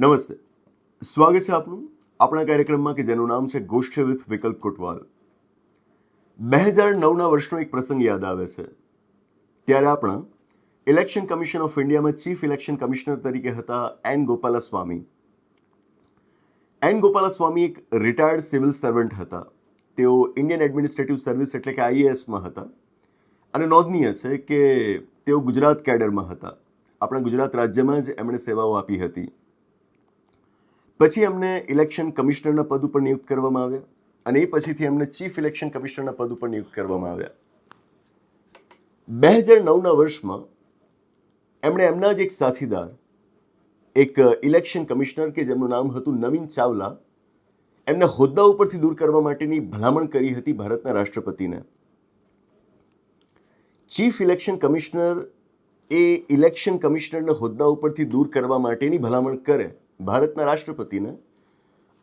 નમસ્તે. સ્વાગત છે આપનું આપણા કાર્યક્રમમાં કે જેનું નામ છે ગોષ્ઠ વિથ વિકલ્પ કોટવાલ. બે હજાર નવના વર્ષનો એક પ્રસંગ યાદ આવે છે. ત્યારે આપણા ઇલેક્શન કમિશન ઓફ ઇન્ડિયામાં ચીફ ઇલેક્શન કમિશનર તરીકે હતા એન ગોપાલાસ્વામી. એન ગોપાલાસ્વામી એક રિટાયર્ડ સિવિલ સર્વન્ટ હતા. તેઓ ઇન્ડિયન એડમિનિસ્ટ્રેટિવ સર્વિસ એટલે કે આઈએએસમાં હતા. અને નોંધનીય છે કે તેઓ ગુજરાત કેડરમાં હતા. આપણા ગુજરાત રાજ્યમાં જ એમણે સેવાઓ આપી હતી. પછી એમને ઇલેક્શન કમિશનરના પદ ઉપર નિયુક્ત કરવામાં આવ્યા અને એ પછીથી એમને ચીફ ઇલેક્શન કમિશનરના પદ ઉપર નિયુક્ત કરવામાં આવ્યા. બે હજાર નવના વર્ષમાં એમણે એમના જ એક સાથીદાર, એક ઇલેક્શન કમિશનર કે જેમનું નામ હતું નવીન ચાવલા, એમને હોદ્દા ઉપરથી દૂર કરવા માટેની ભલામણ કરી હતી ભારતના રાષ્ટ્રપતિને. ચીફ ઇલેક્શન કમિશનર એ ઇલેક્શન કમિશનરને હોદ્દા ઉપરથી દૂર કરવા માટેની ભલામણ કરે ભારતના રાષ્ટ્રપતિને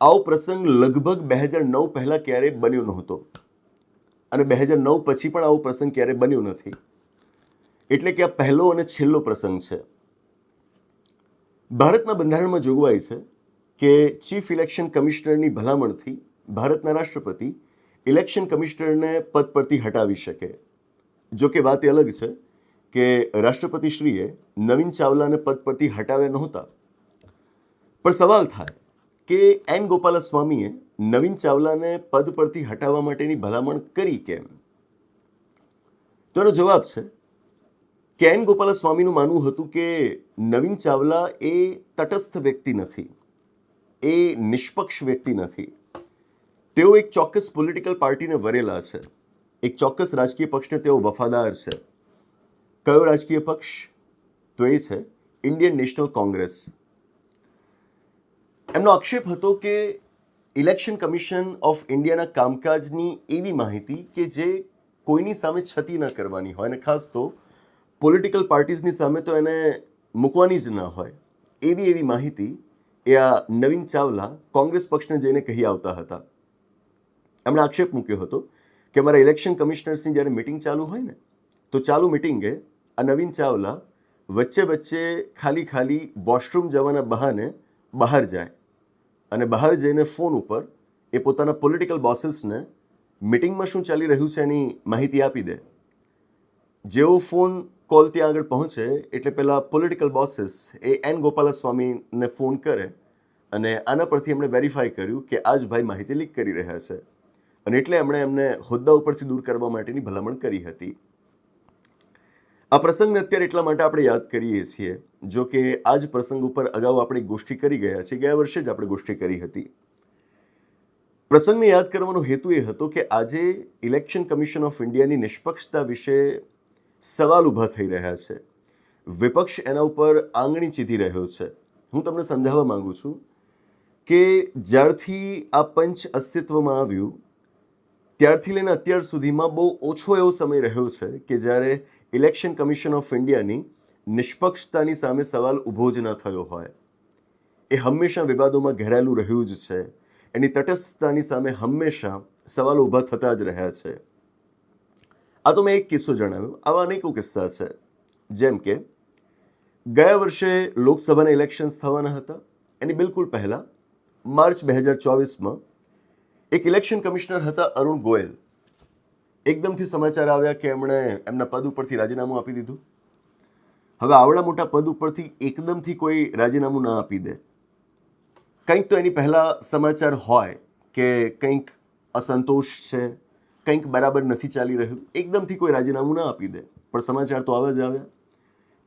આવો પ્રસંગ લગભગ બે હજાર નવ પહેલાં ક્યારેય બન્યો નહોતો. અને બે હજાર નવ પછી પણ આવો પ્રસંગ ક્યારેય બન્યો નથી. એટલે કે આ પહેલો અને છેલ્લો પ્રસંગ છે. ભારતના બંધારણમાં જોગવાઈ છે કે ચીફ ઇલેક્શન કમિશનરની ભલામણથી ભારતના રાષ્ટ્રપતિ ઇલેક્શન કમિશનરને પદ પરથી હટાવી શકે. જો કે વાત એ અલગ છે કે રાષ્ટ્રપતિશ્રીએ નવીન ચાવલાને પદ પરથી હટાવ્યા નહોતા. પણ સવાલ થાય કે એન ગોપાલસ્વામીએ નવીન ચાવલાને પદ પરથી હટાવવા માટેની ભલામણ કરી કેમ? તો એનો જવાબ છે કે એન ગોપાલસ્વામીનું માનવું હતું કે નવીન ચાવલા એ તટસ્થ વ્યક્તિ નથી, એ નિષ્પક્ષ વ્યક્તિ નથી. તેઓ એક ચોક્કસ પોલિટિકલ પાર્ટીને વરેલા છે, એક ચોક્કસ રાજકીય પક્ષને તેઓ વફાદાર છે. કયો રાજકીય પક્ષ? તો એ છે ઇન્ડિયન નેશનલ કોંગ્રેસ. એમનો આક્ષેપ હતો કે ઇલેક્શન કમિશન ઓફ ઇન્ડિયાના કામકાજની એવી માહિતી કે જે કોઈની સામે છતી ન કરવાની હોય અને ખાસ તો પોલિટિકલ પાર્ટીઝની સામે તો એને મૂકવાની જ ન હોય, એવી એવી માહિતી એ આ નવીન ચાવલા કોંગ્રેસ પક્ષને જઈને કહી આવતા હતા. એમણે આક્ષેપ મૂક્યો હતો કે અમારા ઇલેક્શન કમિશનર્સની જ્યારે મિટિંગ ચાલુ હોય ને, તો ચાલુ મિટિંગે આ નવીન ચાવલા વચ્ચે વચ્ચે ખાલી ખાલી વોશરૂમ જવાના બહાને બહાર જાય. અને બહાર જઈને ફોન ઉપર એ પોતાના પોલિટિકલ બોસીસને મિટિંગમાં શું ચાલી રહ્યું છે એની માહિતી આપી દે. જેવો ફોન કોલ ત્યાં આગળ પહોંચે એટલે પહેલાં પોલિટિકલ બોસીસ એ એન ગોપાલસ્વામીને ફોન કરે અને આના પરથી એમણે વેરીફાઈ કર્યું કે આ જ ભાઈ માહિતી લીક કરી રહ્યા છે. અને એટલે એમણે એમને હોદ્દા ઉપરથી દૂર કરવા માટેની ભલામણ કરી હતી. આ પ્રસંગને અત્યારે એટલા માટે આપણે યાદ કરીએ છીએ, જો કે આ જ પ્રસંગ ઉપર અગાઉ આપણે ગોષ્ઠી કરી ગયા છીએ, ગયા વર્ષે જ આપણે ગોષ્ઠી કરી હતી. પ્રસંગને યાદ કરવાનો હેતુ એ હતો કે આજે ઇલેક્શન કમિશન ઓફ ઇન્ડિયાની નિષ્પક્ષતા વિશે સવાલ ઊભા થઈ રહ્યા છે. વિપક્ષ એના ઉપર આંગણી ચીધી રહ્યો છે. હું તમને સમજાવવા માંગુ છું કે જ્યારથી આ પંચ અસ્તિત્વમાં આવ્યું, ત્યારથી લઈને અત્યાર સુધીમાં બહુ ઓછો એવો સમય રહ્યો છે કે જ્યારે ઇલેક્શન કમિશન ઓફ ઇન્ડિયાની નિષ્પક્ષતાની સામે સવાલ ઊભો જ ન થયો હોય. એ હંમેશા વિવાદોમાં ઘેરાયેલું રહ્યું જ છે. એની તટસ્થતાની સામે હંમેશા સવાલ ઊભા થતા જ રહ્યા છે. આ તો મેં એક કિસ્સો જણાવ્યો. આવા અનેકો કિસ્સા છે. જેમ કે, ગયા વર્ષે લોકસભાના ઇલેક્શન્સ થવાના હતા. એની બિલકુલ પહેલાં, માર્ચ બે હજાર ચોવીસમાં એક ઇલેક્શન કમિશનર હતા અરુણ ગોયલ. એકદમથી સમાચાર આવ્યા કે એમણે એમના પદ ઉપરથી રાજીનામું આપી દીધું. હવે આવડા મોટા પદ ઉપરથી એકદમથી કોઈ રાજીનામું ના આપી દે. કંઈક તો એની પહેલાં સમાચાર હોય કે કંઈક અસંતોષ છે, કંઈક બરાબર નથી ચાલી રહ્યું, એકદમથી કોઈ રાજીનામું ના આપી દે. પણ સમાચાર તો આવે જ આવ્યા.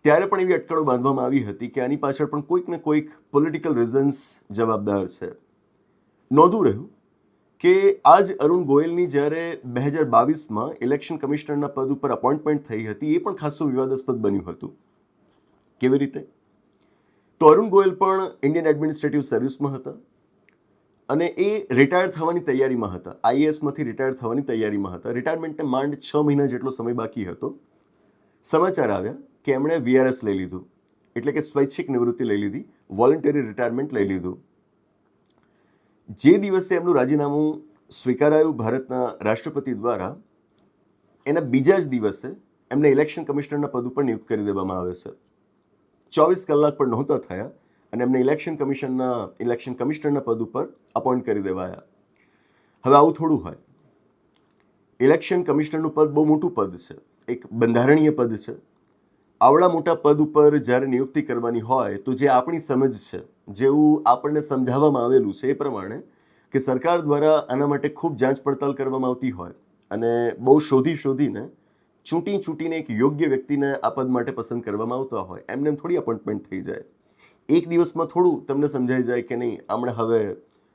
ત્યારે પણ એવી અટકળો બાંધવામાં આવી હતી કે આની પાછળ પણ કોઈક ને કોઈક પોલિટિકલ રીઝન્સ જવાબદાર છે. નોંધવું રહ્યું. કે આજ અરુણ ગોયલની જ્યારે બે હજાર બાવીસમાં ઇલેક્શન કમિશનરના પદ ઉપર અપોઇન્ટમેન્ટ થઈ હતી, એ પણ ખાસું વિવાદાસ્પદ બન્યું હતું. કેવી રીતે? તો અરુણ ગોયલ પણ ઇન્ડિયન એડમિનિસ્ટ્રેટિવ સર્વિસમાં હતા અને એ રિટાયર થવાની તૈયારીમાં હતા. આઈએએસમાંથી રિટાયર થવાની તૈયારીમાં હતા. રિટાયરમેન્ટને માંડ છ મહિના જેટલો સમય બાકી હતો. સમાચાર આવ્યા કે એમણે વીઆરએસ લઈ લીધું. એટલે કે સ્વૈચ્છિક નિવૃત્તિ લઈ લીધી. વોલન્ટરી રિટાયરમેન્ટ લઈ લીધું. જે દિવસે એમનું રાજીનામું સ્વીકારાયું ભારતના રાષ્ટ્રપતિ દ્વારા, એના બીજા જ દિવસે એમને ઇલેક્શન કમિશનરના પદ ઉપર નિયુક્ત કરી દેવામાં આવે છે. ચોવીસ કલાક પણ નહોતા થયા અને એમને ઇલેક્શન કમિશનના, ઇલેક્શન કમિશનરના પદ ઉપર અપોઇન્ટ કરી દેવાયા. હવે આવું થોડું હોય. ઇલેક્શન કમિશનરનું પદ બહુ મોટું પદ છે. એક બંધારણીય પદ છે. આવડા મોટા પદ ઉપર જ્યારે નિયુક્તિ કરવાની હોય તો જે આપણી સમજ છે જેવું આપણને સમજાવવામાં આવેલું છે એ પ્રમાણે કે સરકાર દ્વારા આના માટે ખૂબ જાંચ પડતાલ કરવામાં આવતી હોય અને બહુ શોધી શોધીને ચૂંટી ચૂંટીને એક યોગ્ય વ્યક્તિને આ પદ માટે પસંદ કરવામાં આવતા હોય, એમને થોડી અપોઇન્ટમેન્ટ થઈ જાય. એક દિવસમાં થોડું તમને સમજાઈ જાય કે નહીં, આમણે હવે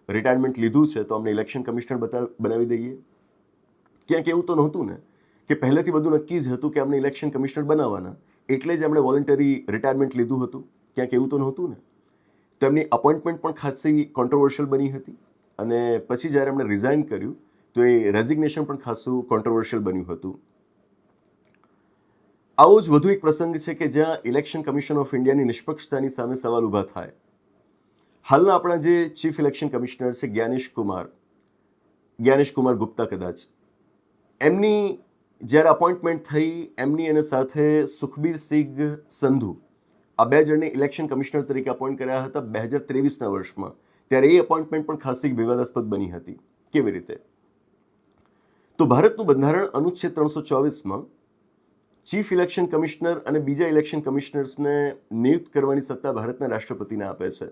રિટાયરમેન્ટ લીધું છે તો અમને ઇલેક્શન કમિશનર બતા, બનાવી દઈએ. ક્યાંક એવું તો નહોતું ને કે પહેલેથી બધું નક્કી જ હતું કે અમને ઇલેક્શન કમિશનર બનાવવાના, એટલે જ એમણે વોલન્ટરી રિટાયરમેન્ટ લીધું હતું. ક્યાંક એવું તો નહોતું ને? તો એમની અપોઇન્ટમેન્ટ પણ ખાસી કોન્ટ્રોવર્શિયલ બની હતી અને પછી જ્યારે એમણે રિઝાઇન કર્યું, તો એ રેઝિગ્નેશન પણ ખાસું કોન્ટ્રોવર્શિયલ બન્યું હતું. આવો જ વધુ એક પ્રસંગ છે કે જ્યાં ઇલેક્શન કમિશન ઓફ ઇન્ડિયાની નિષ્પક્ષતાની સામે સવાલ ઊભા થાય. હાલના આપણા જે ચીફ ઇલેક્શન કમિશનર છે જ્ઞાનેશ કુમાર જ્ઞાનેશ કુમાર ગુપ્તા કદાચ, એમની જ્યારે અપોઇન્ટમેન્ટ થઈ, એમની અને સાથે સુખબીર સિંઘ સંધુ આ બે જણને ઇલેક્શન કમિશનર તરીકે અપોઇન્ટ કર્યા હતા બે હજાર ત્રેવીસના વર્ષમાં. ત્યારે એ અપોઇન્ટમેન્ટ પણ ખાસી વિવાદાસ્પદ બની હતી. કેવી રીતે? તો ભારતનું બંધારણ અનુચ્છેદ ત્રણસો ચોવીસમાં ચીફ ઇલેક્શન કમિશનર અને બીજા ઇલેક્શન કમિશનર્સને નિયુક્ત કરવાની સત્તા ભારતના રાષ્ટ્રપતિને આપે છે.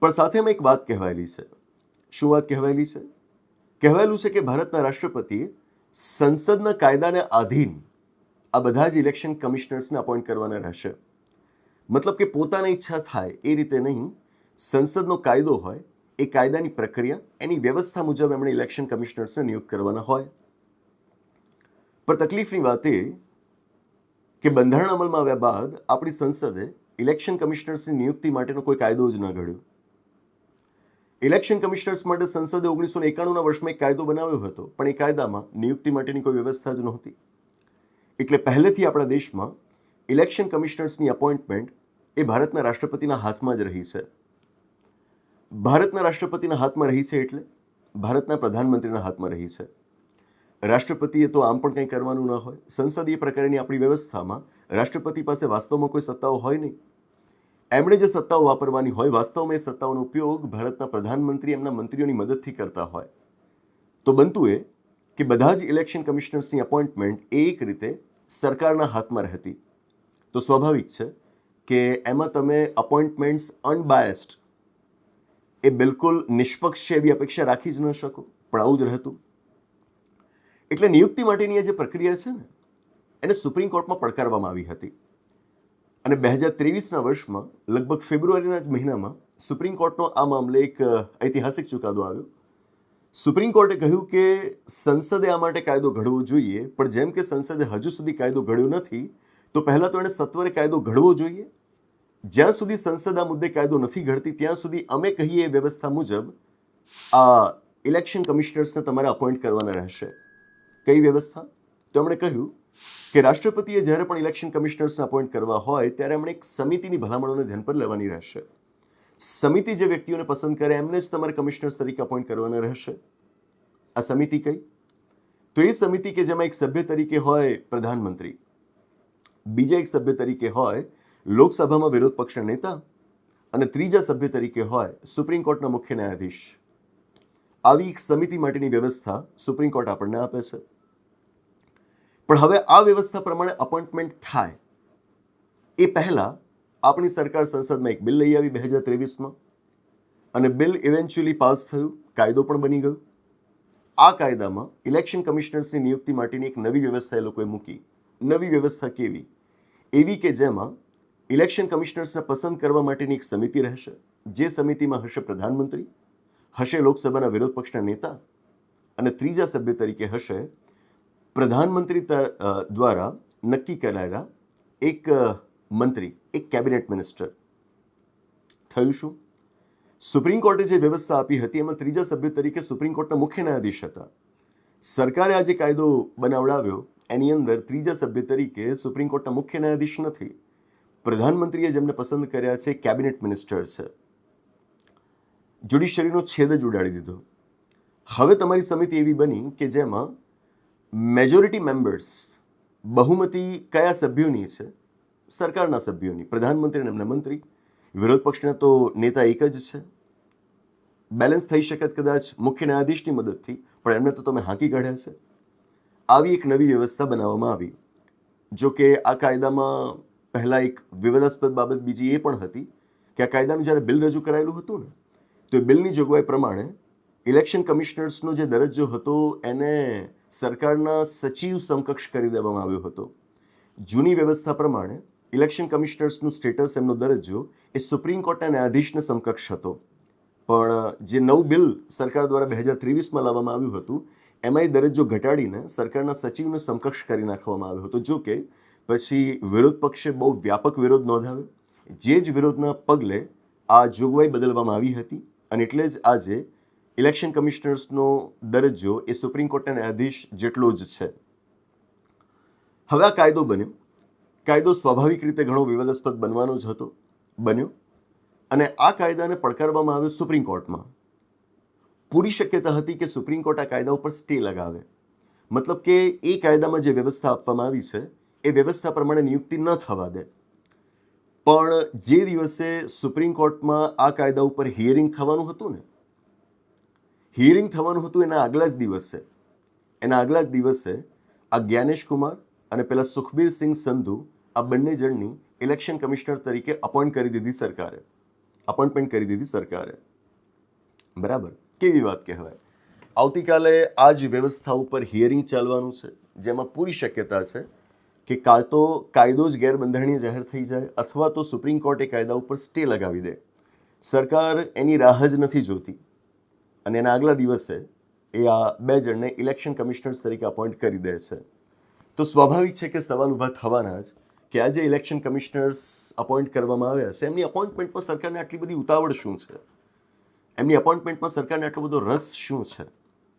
પણ સાથેમાં એક વાત કહેવાયેલી છે. શું વાત કહેવાયેલી છે? કહેવાયેલું છે કે ભારતના રાષ્ટ્રપતિએ સંસદના કાયદાને આધીન આ બધા જ ઇલેક્શન કમિશનર્સને અપોઇન્ટ કરવાના રહેશે. મતલબ કે પોતાની ઈચ્છા થાય એ રીતે નહીં, સંસદનો કાયદો હોય, એ કાયદાની પ્રક્રિયા, એની વ્યવસ્થા મુજબ એમણે ઇલેક્શન કમિશનર્સને નિયુક્ત કરવાના હોય. પણ તકલીફની વાત એ કે બંધારણ અમલમાં આવ્યા બાદ આપણી સંસદે ઇલેક્શન કમિશનર્સની નિયુક્તિ માટેનો કોઈ કાયદો જ ન ઘડ્યો. ઇલેક્શન કમિશનર્સ માટે સંસદે ઓગણીસો એકાણુંના વર્ષમાં એક કાયદો બનાવ્યો હતો, પણ એ કાયદામાં નિયુક્તિ માટેની કોઈ વ્યવસ્થા જ નહોતી. એટલે પહેલેથી આપણા દેશમાં ઇલેક્શન કમિશનર્સની અપોઇન્ટમેન્ટ એ ભારતના રાષ્ટ્રપતિના હાથમાં જ રહી છે. ભારતના રાષ્ટ્રપતિના હાથમાં રહી છે એટલે ભારતના પ્રધાનમંત્રીના હાથમાં રહી છે. રાષ્ટ્રપતિએ તો આમ પણ કંઈ કરવાનું ન હોય. સંસદીય પ્રકારની આપણી વ્યવસ્થામાં રાષ્ટ્રપતિ પાસે વાસ્તવમાં કોઈ સત્તાઓ હોય નહીં. એમણે જે સત્તાઓ વાપરવાની હોય, વાસ્તવમાં એ સત્તાઓનો ઉપયોગ ભારતના પ્રધાનમંત્રી એમના મંત્રીઓની મદદથી કરતા હોય. તો બનતું એ કે બધા જ ઇલેક્શન કમિશનર્સની અપોઇન્ટમેન્ટ એક રીતે સરકારના હાથમાં રહેતી. તો સ્વાભાવિક છે કે એમાં તમે અપોઇન્ટમેન્ટ્સ અનબાયસ્ડ એ બિલકુલ નિષ્પક્ષ છે એવી અપેક્ષા રાખી જ ન શકો, પણ આવું જ રહેતું. એટલે નિયુક્તિ માટેની જે પ્રક્રિયા છે ને, એને સુપ્રીમ કોર્ટમાં પડકારવામાં આવી હતી. અને બે હજાર ત્રેવીસના વર્ષમાં, લગભગ ફેબ્રુઆરીના જ મહિનામાં સુપ્રીમ કોર્ટનો આ મામલે એક ઐતિહાસિક ચુકાદો આવ્યો. સુપ્રીમ કોર્ટે કહ્યું કે સંસદે આ માટે કાયદો ઘડવો જોઈએ, પણ જેમ કે સંસદે હજુ સુધી કાયદો ઘડ્યો નથી તો પહેલાં તો એણે સત્વરે કાયદો ઘડવો જોઈએ. જ્યાં સુધી સંસદ આ મુદ્દે કાયદો નથી ઘડતી, ત્યાં સુધી અમે કહીએ એ વ્યવસ્થા મુજબ, આ ઇલેક્શન કમિશનર્સને તમારે અપોઇન્ટ કરવાના રહેશે. કઈ વ્યવસ્થા? તો એમણે કહ્યું કે રાષ્ટ્રપતિએ જ્યારે પણ ઇલેક્શન કમિશનર્સને અપોઇન્ટ કરવા હોય, ત્યારે એમણે એક સમિતિની ભલામણોને ધ્યાન પર લેવાની રહેશે. સમિતિ જે વ્યક્તિઓને પસંદ કરે, એમને જ તમારે કમિશનર્સ તરીકે અપોઇન્ટ કરવાના રહેશે. આ સમિતિ કઈ? તો એ સમિતિ કે જેમાં એક સભ્ય તરીકે હોય પ્રધાનમંત્રી. બીજા એક સભ્ય તરીકે હોય લોકસભામાં વિરોધ પક્ષના નેતા અને ત્રીજા સભ્ય તરીકે હોય સુપ્રીમ કોર્ટના મુખ્ય ન્યાયાધીશ. આવી એક સમિતિ માટેની વ્યવસ્થા સુપ્રીમ કોર્ટ આપણને આપે છે. પણ હવે આ વ્યવસ્થા પ્રમાણે અપોઇન્ટમેન્ટ થાય. એ પહેલાં આપણી સરકાર સંસદમાં એક બિલ લઈ આવી બે હજાર ત્રેવીસમાં. અને બિલ ઇવેન્ચ્યુઅલી પાસ થયું, કાયદો પણ બની ગયો. આ કાયદામાં ઇલેક્શન કમિશનર્સની નિયુક્તિ માટેની એક નવી વ્યવસ્થા એ લોકોએ મૂકી. નવી વ્યવસ્થા કેવી? એવી કે જેમાં ઇલેક્શન કમિશનર્સને પસંદ કરવા માટેની એક સમિતિ રહેશે, જે સમિતિમાં હશે પ્રધાનમંત્રી, હશે લોકસભાના વિરોધ પક્ષના નેતા અને ત્રીજા સભ્ય તરીકે હશે પ્રધાનમંત્રી દ્વારા નક્કી કરાયેલા એક મંત્રી, એક કેબિનેટ મિનિસ્ટર. થયું શું? સુપ્રીમ કોર્ટે જે વ્યવસ્થા આપી હતી, એમાં ત્રીજા સભ્ય તરીકે સુપ્રીમ કોર્ટના મુખ્ય ન્યાયાધીશ હતા. સરકારે આ જે કાયદો બનાવડાવ્યો એની અંદર ત્રીજા સભ્ય તરીકે સુપ્રીમ કોર્ટના મુખ્ય ન્યાયાધીશ નથી. પ્રધાનમંત્રીએ જેમને પસંદ કર્યા છે, કેબિનેટ મિનિસ્ટર છે. જ્યુડિશરીનો છેદ જ ઉડાડી દીધો. હવે તમારી સમિતિ એવી બની કે જેમાં મેજોરિટી મેમ્બર્સ બહુમતી કયા સભ્યોની છે? સરકારના સભ્યોની. પ્રધાનમંત્રી અને એમના મંત્રી. વિરોધ પક્ષના તો નેતા એક જ છે. બેલેન્સ થઈ શકે કદાચ મુખ્ય ન્યાયાધીશની મદદથી, પણ એમને તો તમે હાંકી કાઢ્યા છે. આવી એક નવી વ્યવસ્થા બનાવવામાં આવી. જો કે આ કાયદામાં પહેલાં એક વિવાદાસ્પદ બાબત બીજી એ પણ હતી કે આ કાયદાનું જ્યારે બિલ રજૂ કરાયેલું હતું ને, તો એ બિલની જોગવાઈ પ્રમાણે ઇલેક્શન કમિશનર્સનો જે દરજ્જો હતો એને સરકારના સચિવ સમકક્ષ કરી દેવામાં આવ્યો હતો. જૂની વ્યવસ્થા પ્રમાણે ઇલેક્શન કમિશનર્સનું સ્ટેટસ, એમનો દરજ્જો એ સુપ્રીમ કોર્ટના ન્યાયાધીશને સમકક્ષ હતો. પણ જે નવું બિલ સરકાર દ્વારા બે હજાર ત્રેવીસમાં લાવવામાં આવ્યું હતું એમાં એ દરજ્જો ઘટાડીને સરકારના સચિવને સમકક્ષ કરી નાખવામાં આવ્યો હતો. જો કે પછી વિરોધ પક્ષે બહુ વ્યાપક વિરોધ નોંધાવ્યો. જે જ વિરોધના પગલે આ જોગવાઈ બદલવામાં આવી હતી અને એટલે જ આજે ઇલેક્શન કમિશનર્સનો દરજ્જો એ સુપ્રીમ કોર્ટના ન્યાયાધીશ જેટલો જ છે. હવે આ કાયદો બન્યો. કાયદો સ્વાભાવિક રીતે ઘણો વિવાદાસ્પદ બનવાનો જ હતો. બન્યો. અને આ કાયદાને પડકારવામાં આવ્યો સુપ્રીમ કોર્ટમાં. પૂરી શક્યતા હતી કે સુપ્રીમ કોર્ટ આ કાયદા ઉપર સ્ટે લગાવે. મતલબ કે એ કાયદામાં જે વ્યવસ્થા આપવામાં આવી છે, એ વ્યવસ્થા પ્રમાણે નિયુક્તિ ન થવા દે. પણ જે દિવસે સુપ્રીમ કોર્ટમાં આ કાયદા ઉપર હિયરિંગ થવાનું હતું ને હિયરિંગ થવાનું હતું એના આગલા જ દિવસે. એના આગલા જ દિવસે આ જ્ઞાનેશ કુમાર અને પેલા સુખબીર સિંહ સંધુ આ બંને જણની ઇલેક્શન કમિશનર તરીકે અપોઇન્ટ કરી દીધી સરકારે. અપોઇન્ટમેન્ટ કરી દીધી સરકારે. બરાબર? કેવી વાત કહેવાય? આવતીકાલે આ જ વ્યવસ્થા ઉપર હિયરિંગ ચાલવાનું છે, જેમાં પૂરી શક્યતા છે કે કાં તો કાયદો જ ગેરબંધારણીય જાહેર થઈ જાય અથવા તો સુપ્રીમ કોર્ટે કાયદા ઉપર સ્ટે લગાવી દે. સરકાર એની રાહ જ નથી જોતી. અને એના આગલા દિવસે એ આ બે જણને ઇલેક્શન કમિશનર્સ તરીકે અપોઇન્ટ કરી દે છે. તો સ્વાભાવિક છે કે સવાલ ઊભા થવાના જ કે આજે ઇલેક્શન કમિશનર્સ અપોઇન્ટ કરવામાં આવ્યા છે, એમની અપોઇન્ટમેન્ટ પર સરકારને આટલી બધી ઉતાવળ શું છે? એમની અપોઇન્ટમેન્ટમાં સરકારને આટલો બધો રસ શું છે?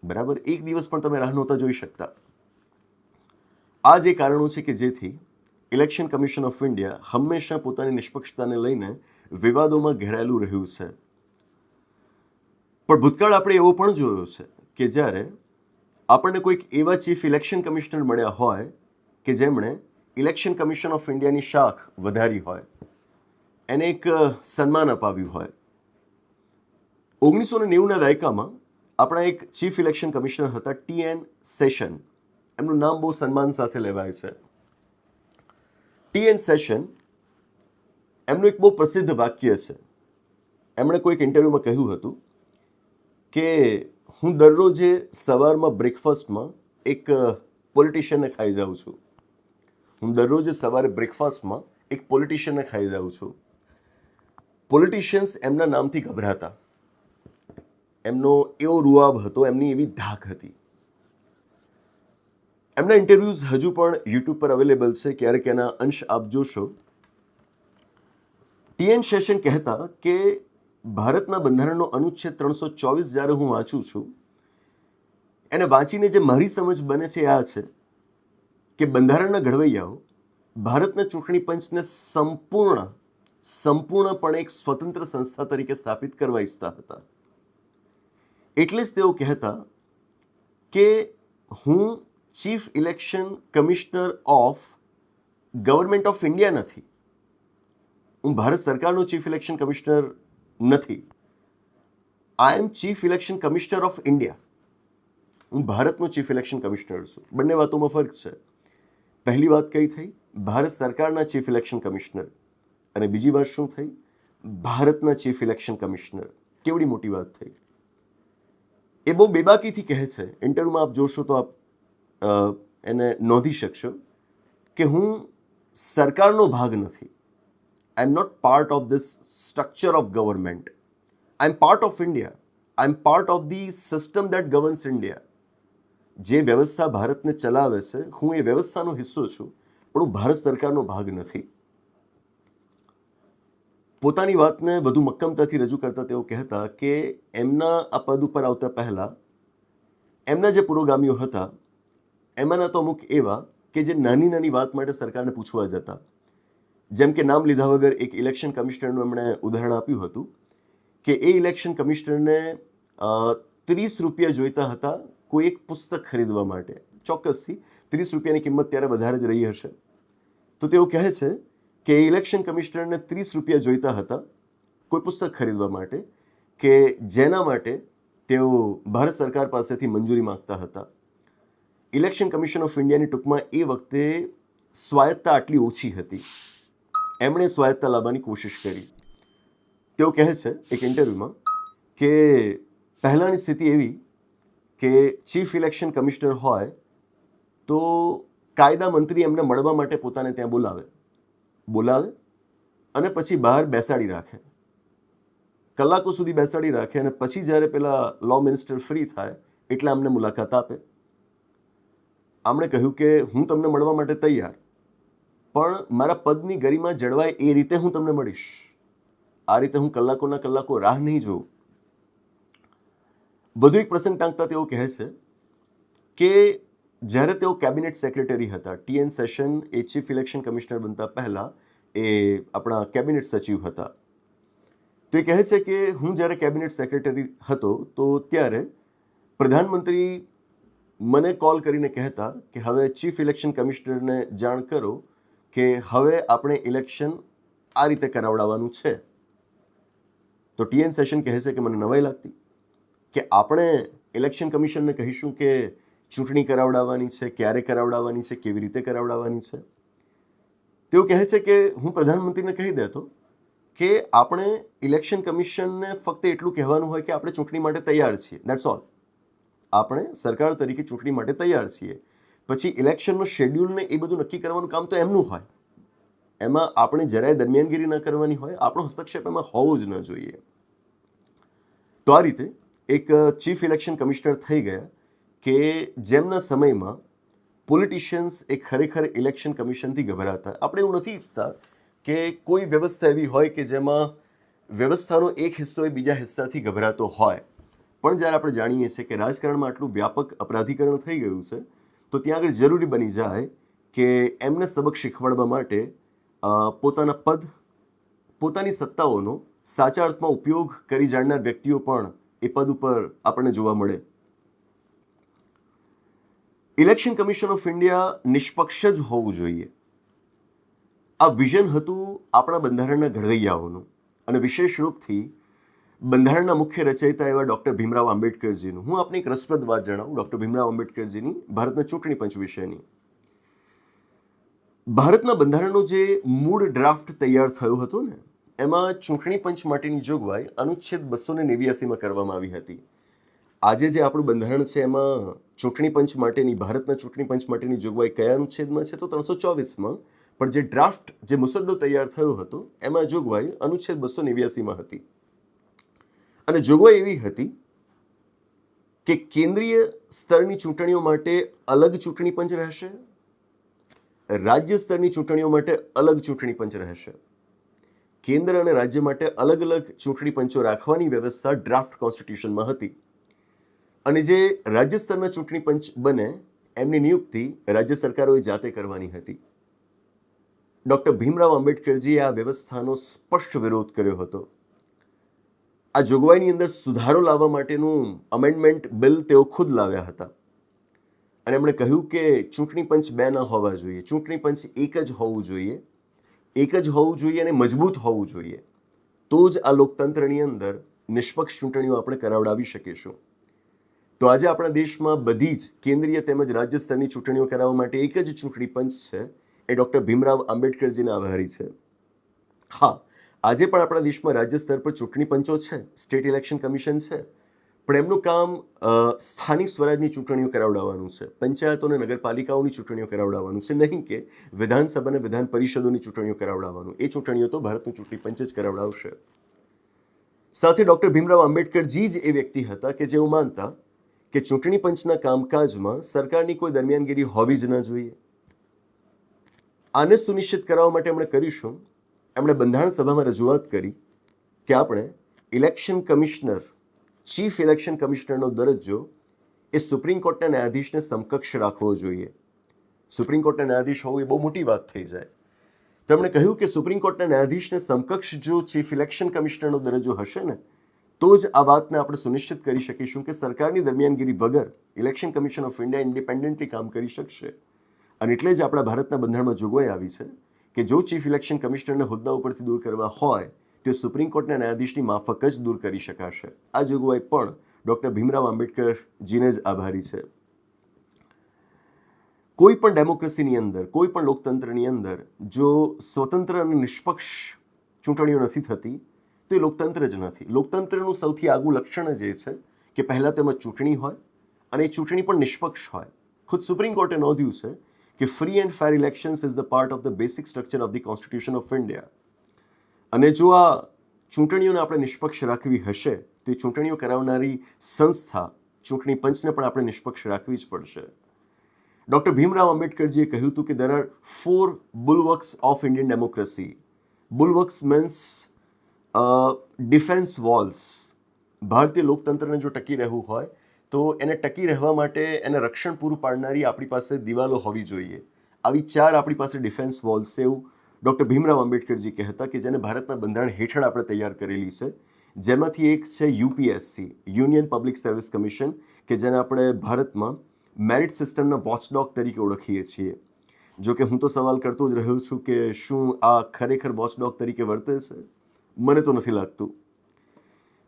બરાબર? એક દિવસ પણ તમે રાહ નહોતા જોઈ શકતા. આ જે કારણો છે કે જેથી ઇલેક્શન કમિશન ઓફ ઇન્ડિયા હંમેશા પોતાની નિષ્પક્ષતાને લઈને વિવાદોમાં ઘેરાયેલું રહ્યું છે. પણ ભૂતકાળ આપણે એવો પણ જોયો છે કે જ્યારે આપણને કોઈક એવા ચીફ ઇલેક્શન કમિશનર મળ્યા હોય કે જેમણે ઇલેક્શન કમિશન ઓફ ઇન્ડિયાની શાખ વધારી હોય, એને એક સન્માન અપાવ્યું હોય ઓગણીસો ને નેવુંના દાયકામાં આપણા એક ચીફ ઇલેક્શન કમિશનર હતા ટી એન સેશન એમનું નામ બહુ સન્માન સાથે લેવાય છે. ટી એન સેશન એમનું એક બહુ પ્રસિદ્ધ વાક્ય છે. એમણે કોઈક ઇન્ટરવ્યૂમાં કહ્યું હતું કે હું દરરોજે સવારમાં બ્રેકફાસ્ટમાં એક પોલિટિશિયનને ખાઈ જાઉં છું. હું દરરોજ સવારે બ્રેકફાસ્ટમાં એક પોલિટિશિયનને ખાઈ જાઉં છું. પોલિટિશિયન્સ એમના નામથી ગભરાતા. એમનો એવો રૂઆબ હતો, એમની એવી ધાક હતી. એમના ઇન્ટરવ્યૂઝ હજુ પણ યુટ્યુબ પર અવેલેબલ છે, ક્યારેક એના અંશ આપ જોશો. ટીએન શેષન કહેતા કે, ભારતના બંધારણનો અનુચ્છેદ ત્રણસો ચોવીસ જ્યારે હું વાંચું છું, એને વાંચીને જે મારી સમજ બને છે આ છે કે બંધારણના ઘડવૈયાઓ ભારતના ચૂંટણી પંચને સંપૂર્ણ, સંપૂર્ણપણે એક સ્વતંત્ર સંસ્થા તરીકે સ્થાપિત કરવા ઈચ્છતા હતા. એટલે જ તેઓ કહેતા કે હું chief election commissioner of government of India નથી. હું ભારત સરકારનો ચીફ ઇલેક્શન કમિશનર નથી. I am chief election commissioner of India. હું ભારતનો ચીફ ઇલેક્શન કમિશનર છું. બંને વાતોમાં ફરક છે. પહેલી વાત કઈ થઈ? ભારત સરકારના ચીફ ઇલેક્શન કમિશનર. અને બીજી વાત શું થઈ? ભારતના ચીફ ઇલેક્શન કમિશનર. કેવડી મોટી વાત થઈ? એ બહુ બેબાકીથી કહે છે. ઇન્ટરવ્યુમાં આપ જોશો તો આપ એને નોંધી શકશો કે હું સરકારનો ભાગ નથી. I am not part of this structure of government I am part of India I am part of the system that governs India જે વ્યવસ્થા ભારતને ચલાવે છે, હું એ વ્યવસ્થાનો હિસ્સો છું, પણ હું ભારત સરકારનો ભાગ નથી. પોતાની વાતને વધુ મક્કમતાથી રજૂ કરતા તેઓ કહેતા કે એમના આ પદ ઉપર આવતા પહેલાં, એમના જે પુરોગામીઓ હતા, એમાંના તો અમુક એવા કે જે નાની નાની વાત માટે સરકારને પૂછવા જતા. જેમ કે નામ લીધા વગર એક ઇલેક્શન કમિશનરનું એમણે ઉદાહરણ આપ્યું હતું કે એ ઇલેક્શન કમિશનરને ત્રીસ રૂપિયા જોઈતા હતા કોઈ એક પુસ્તક ખરીદવા માટે. ચોક્કસથી ત્રીસ રૂપિયાની કિંમત ત્યારે વધારે જ રહી હશે. તો તેઓ કહે છે કે ઇલેક્શન કમિશનરને ત્રીસ રૂપિયા જોઈતા હતા કોઈ પુસ્તક ખરીદવા માટે કે જેના માટે તેઓ ભારત સરકાર પાસેથી મંજૂરી માગતા હતા. ઇલેક્શન કમિશન ઓફ ઇન્ડિયાની ટૂંકમાં એ વખતે સ્વાયત્તા આટલી ઓછી હતી. એમણે સ્વાયત્તા લાવવાની કોશિશ કરી. તેઓ કહે છે એક ઇન્ટરવ્યૂમાં કે પહેલાંની સ્થિતિ એવી કે ચીફ ઇલેક્શન કમિશનર હોય તો કાયદા મંત્રી એમને મળવા માટે પોતાને ત્યાં બોલાવે. બોલાવે અને પછી બહાર બેસાડી રાખે. કલાકો સુધી બેસાડી રાખે અને પછી જ્યારે પેલા લો મિનિસ્ટર ફ્રી થાય એટલે અમને મુલાકાત આપે. આમણે કહ્યું કે હું તમને મળવા માટે તૈયાર, પણ મારા પદની ગરિમા જળવાય એ રીતે હું તમને મળીશ. આ રીતે હું કલાકોના કલાકો રાહ નહીં જોઉં. વધુ એક પ્રસંગ ટાંકતા તેઓ કહે છે કે જ્યારે તેઓ કેબિનેટ સેક્રેટરી હતા ટીએન સેશન એ ચીફ ઇલેક્શન કમિશનર બનતા પહેલાં એ આપણા કેબિનેટ સચિવ હતા. તો એ કહે છે કે હું જ્યારે કેબિનેટ સેક્રેટરી હતો, તો ત્યારે પ્રધાનમંત્રી મને કોલ કરીને કહેતા કે હવે ચીફ ઇલેક્શન કમિશનરને જાણ કરો કે હવે આપણે ઇલેક્શન આ રીતે કરાવડાવવાનું છે. તો ટીએન સેશન કહે છે કે મને નવાઈ લાગતી કે આપણે ઇલેક્શન કમિશનને કહીશું કે ચૂંટણી કરાવડાવવાની છે, ક્યારે કરાવડાવવાની છે, કેવી રીતે કરાવડાવવાની છે? તેઓ કહે છે કે, હું પ્રધાનમંત્રીને કહી દેતો કે, આપણે ઇલેક્શન કમિશનને ફક્ત એટલું કહેવાનું હોય કે, આપણે ચૂંટણી માટે તૈયાર છીએ. દેટ્સ ઓલ આપણે સરકાર તરીકે ચૂંટણી માટે તૈયાર છીએ. પછી ઇલેક્શનનો શેડ્યુલને એ બધું નક્કી કરવાનું કામ તો એમનું હોય. એમાં આપણે જરાય દરમિયાનગીરી ન કરવાની હોય, આપણો હસ્તક્ષેપ એમાં હોવો જ ન જોઈએ. તો આ રીતે એક ચીફ ઇલેક્શન કમિશનર થઈ ગયા. કે જેમના સમયમાં પોલિટિશિયન્સ એ ખરેખર ઇલેક્શન કમિશનથી ગભરાતા. આપણે એવું નથી ઈચ્છતા કે કોઈ વ્યવસ્થા એવી હોય કે જેમાં વ્યવસ્થાનો એક હિસ્સો એ બીજા હિસ્સાથી ગભરાતો હોય. પણ જ્યારે આપણે જાણીએ છીએ કે રાજકારણમાં આટલું વ્યાપક અપરાધીકરણ થઈ ગયું છે, તો ત્યાં આગળ જરૂરી બની જાય કે એમને સબક શીખવાડવા માટે પોતાના પદ, પોતાની સત્તાઓનો સાચા અર્થમાં ઉપયોગ કરી જાણનાર વ્યક્તિઓ પણ એ પદ ઉપર આપણને જોવા મળે. ઇલેક્શન કમિશન ઓફ ઇન્ડિયા નિષ્પક્ષ જ હોવું જોઈએ. આ વિઝન હતું આપણા બંધારણના ઘડવૈયાઓનું અને વિશેષ રૂપથી બંધારણના મુખ્ય રચયિતા એવા ડૉક્ટર ભીમરાવ આંબેડકરજીનું. હું આપને એક રસપ્રદ વાત જણાવું, ડૉક્ટર ભીમરાવ આંબેડકરજીની ભારતના ચૂંટણી પંચ વિશેની. ભારતના બંધારણનો જે મૂળ ડ્રાફ્ટ તૈયાર થયો હતો ને, એમાં ચૂંટણી પંચ માટેની જોગવાઈ અનુચ્છેદ બસો ને નેવ્યાસીમાં કરવામાં આવી હતી. આજે જે આપણું બંધારણ છે, એમાં ચૂંટણી પંચ માટેની, ભારતના ચૂંટણી પંચ માટેની જોગવાઈ કયા અનુચ્છેદમાં છે? તો ત્રણસો ચોવીસમાં, પણ જે ડ્રાફ્ટ, જે મુસદ્દો તૈયાર થયો હતો, એમાં જોગવાઈ અનુચ્છેદ બસો નેવ્યાસીમાં હતી. અને જોગવાઈ એવી હતી કે કેન્દ્રીય સ્તરની ચૂંટણીઓ માટે અલગ ચૂંટણી પંચ રહેશે, રાજ્ય સ્તરની ચૂંટણીઓ માટે અલગ ચૂંટણી પંચ રહેશે. કેન્દ્ર અને રાજ્ય માટે અલગ અલગ ચૂંટણી પંચો રાખવાની વ્યવસ્થા ડ્રાફ્ટ કોન્સ્ટિટ્યુશનમાં હતી. અને જે રાજ્ય સ્તરના ચૂંટણી પંચ બને, એમની નિયુક્તિ રાજ્ય સરકારોએ જાતે કરવાની હતી. ડૉક્ટર ભીમરાવ આંબેડકરજીએ આ વ્યવસ્થાનો સ્પષ્ટ વિરોધ કર્યો હતો. આ જોગવાઈની અંદર સુધારો લાવવા માટેનું અમેન્ડમેન્ટ બિલ તેઓ ખુદ લાવ્યા હતા. અને એમણે કહ્યું કે ચૂંટણી પંચ બે ન હોવા જોઈએ. ચૂંટણી પંચ એક જ હોવું જોઈએ. એક જ હોવું જોઈએ અને મજબૂત હોવું જોઈએ. તો જ આ લોકતંત્રની અંદર નિષ્પક્ષ ચૂંટણીઓ આપણે કરાવડાવી શકીશું. તો આજે આપણા દેશમાં બધી જ કેન્દ્રીય તેમજ રાજ્ય સ્તરની ચૂંટણીઓ કરાવવા માટે એક જ ચૂંટણી પંચ છે. એ ડૉક્ટર ભીમરાવ આંબેડકરજીના આભારી છે. હા, આજે પણ આપણા દેશમાં રાજ્ય સ્તર પર ચૂંટણી પંચો છે, સ્ટેટ ઇલેક્શન કમિશન છે. પણ એમનું કામ સ્થાનિક સ્વરાજની ચૂંટણીઓ કરાવડાવવાનું છે. પંચાયતો અને નગરપાલિકાઓની ચૂંટણીઓ કરાવડાવવાનું છે. નહીં કે વિધાનસભા અને વિધાન પરિષદોની ચૂંટણીઓ કરાવડાવવાનું. એ ચૂંટણીઓ તો ભારતનું ચૂંટણી પંચ જ કરાવડાવશે. સાથે ડૉક્ટર ભીમરાવ આંબેડકરજી જ એ વ્યક્તિ હતા કે જેઓ માનતા કે ચૂંટણી પંચના કામકાજમાં સરકારની કોઈ દરમિયાનગીરી હોવી જ ન જોઈએ. આને સુનિશ્ચિત કરાવવા માટે એમણે કરીશું. એમણે બંધારણ સભામાં રજૂઆત કરી કે આપણે ઇલેક્શન કમિશનર, ચીફ ઇલેક્શન કમિશનરનો દરજ્જો એ સુપ્રીમ કોર્ટના ન્યાયાધીશને સમકક્ષ રાખવો જોઈએ. સુપ્રીમ કોર્ટના ન્યાયાધીશ હોવું એ બહુ મોટી વાત થઈ જાય. તેમણે કહ્યું કે સુપ્રીમ કોર્ટના ન્યાયાધીશને સમકક્ષ જો ચીફ ઇલેક્શન કમિશનરનો દરજ્જો હશે ને તો જ આ વાતને આપણે સુનિશ્ચિત કરી શકીશું કે સરકારની દરમિયાનગીરી વગર election commission of India independently કામ કરી શકશે. અને એટલે જ આપણા ભારતના બંધારણમાં જોગવાઈ આવી છે કે જો ચીફ ઇલેક્શન કમિશનરને હોદ્દા ઉપરથી દૂર કરવા હોય, તે સુપ્રીમ કોર્ટના ન્યાયાધીશની માફક જ દૂર કરી શકાશે. આ જોગવાઈ પણ ડૉક્ટર ભીમરાવ આંબેડકરજીને જ આભારી છે. કોઈ પણ ડેમોક્રેસીની અંદર, કોઈ પણ લોકતંત્રની અંદર જો સ્વતંત્ર અને નિષ્પક્ષ ચૂંટણીઓ નથી થતી તો લોકતંત્ર જ નથી. લોકતંત્રનું સૌથી આગવું લક્ષણ જ છે કે પહેલાં તેમાં ચૂંટણી હોય અને એ ચૂંટણી પણ નિષ્પક્ષ હોય. ખુદ સુપ્રીમ કોર્ટે નોંધ્યું છે કે free and fair elections is the part of the basic structure of the constitution of India અને જો આ ચૂંટણીઓને આપણે નિષ્પક્ષ રાખવી હશે, તો એ ચૂંટણીઓ કરાવનારી સંસ્થા ચૂંટણી પંચને પણ આપણે નિષ્પક્ષ રાખવી જ પડશે. ડૉક્ટર ભીમરાવ આંબેડકરજીએ કહ્યું હતું કે there are four bulwarks of Indian democracy bulwarks means defence walls ભારતીય લોકતંત્રને જો ટકી રહેવું હોય, તો એને ટકી રહેવા માટે એને રક્ષણ પૂરું પાડનારી આપણી પાસે દિવાલો હોવી જોઈએ. આવી ચાર આપણી પાસે ડિફેન્સ વોલ્સ એવું ડૉક્ટર ભીમરાવ આંબેડકરજી કહેતા કે જેને ભારતના બંધારણ હેઠળ આપણે તૈયાર કરેલી છે. જેમાંથી એક છે UPSC union public service commission કે જેને આપણે ભારતમાં મેરિટ સિસ્ટમના વોચડોગ તરીકે ઓળખીએ છીએ. જો કે હું તો સવાલ કરતો જ રહ્યો છું કે શું આ ખરેખર વોચડોગ તરીકે વર્તે છે? મને તો નથી લાગતું.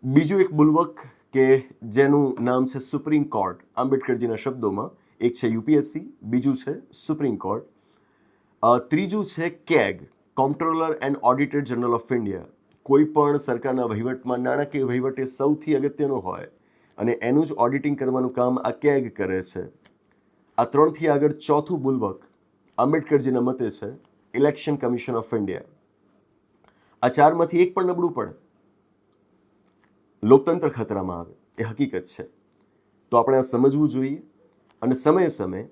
બીજું એક બુલવક કે જેનું નામ છે સુપ્રીમ કોર્ટ આંબેડકરજીના શબ્દોમાં. એક છે યુપીએસસી બીજું છે સુપ્રીમ કોર્ટ ત્રીજું છે CAG comptroller and auditor general of India કોઈ પણ સરકારના વહીવટમાં, નાણાકીય વહીવટ એ સૌથી અગત્યનો હોય અને એનું જ ઓડિટિંગ કરવાનું કામ આ કેગ કરે છે. આ ત્રણથી આગળ ચોથું બુલવક આંબેડકરજીના મતે છે ઇલેક્શન કમિશન ઓફ ઇન્ડિયા આ ચારમાંથી એક પણ નબળું પડે. લોકતંત્ર ખતરામાં આવે. એ હકીકત છે. તો આપણે આ સમજવું જોઈએ અને સમયે સમયે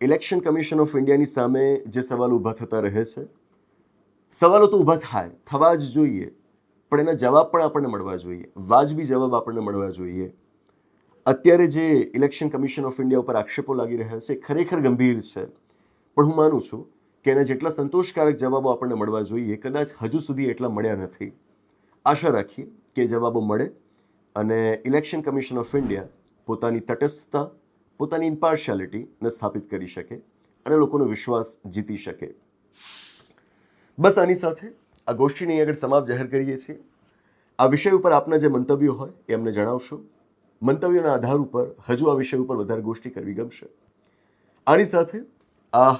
ઇલેક્શન કમિશન ઓફ ઇન્ડિયાની સામે જે સવાલ ઊભા થતા રહે છે, સવાલો તો ઊભા થાય, થવા જ જોઈએ, પણ એના જવાબ પણ આપણને મળવા જોઈએ, વાજબી જવાબ આપણને મળવા જોઈએ. અત્યારે જે ઇલેક્શન કમિશન ઓફ ઇન્ડિયા ઉપર આક્ષેપો લાગી રહ્યા છે ખરેખર ગંભીર છે. પણ હું માનું છું કે એના જેટલા સંતોષકારક જવાબો આપણને મળવા જોઈએ કદાચ હજુ સુધી એટલા મળ્યા નથી. આશા રાખીએ કે જવાબો મળે અને ઇલેક્શન કમિશન ઓફ ઇન્ડિયા પોતાની તટસ્થતા, પોતાની ઇમ્પાર્શિયાલિટીને સ્થાપિત કરી શકે અને લોકોનો વિશ્વાસ જીતી શકે. બસ આની સાથે આ ગોષ્ઠીની આગળ સમાપ્ત જાહેર કરીએ છીએ. આ વિષય ઉપર આપના જે મંતવ્યો હોય એ અમને જણાવશો. મંતવ્યોના આધાર ઉપર હજુ આ વિષય ઉપર વધારે ગોષ્ઠી કરવી ગમશે. આની સાથે આ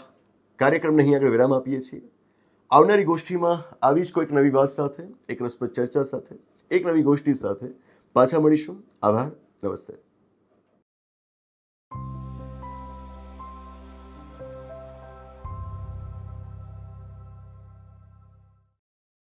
કાર્યક્રમને અહીં આગળ વિરામ આપીએ છીએ. આવનારી ગોષ્ઠીમાં આવી જ કોઈક નવી વાત સાથે, એક રસપ્રદ ચર્ચા સાથે, એક નવી ગોષ્ઠી સાથે પાછા મળીશું. આભાર. નમસ્તે.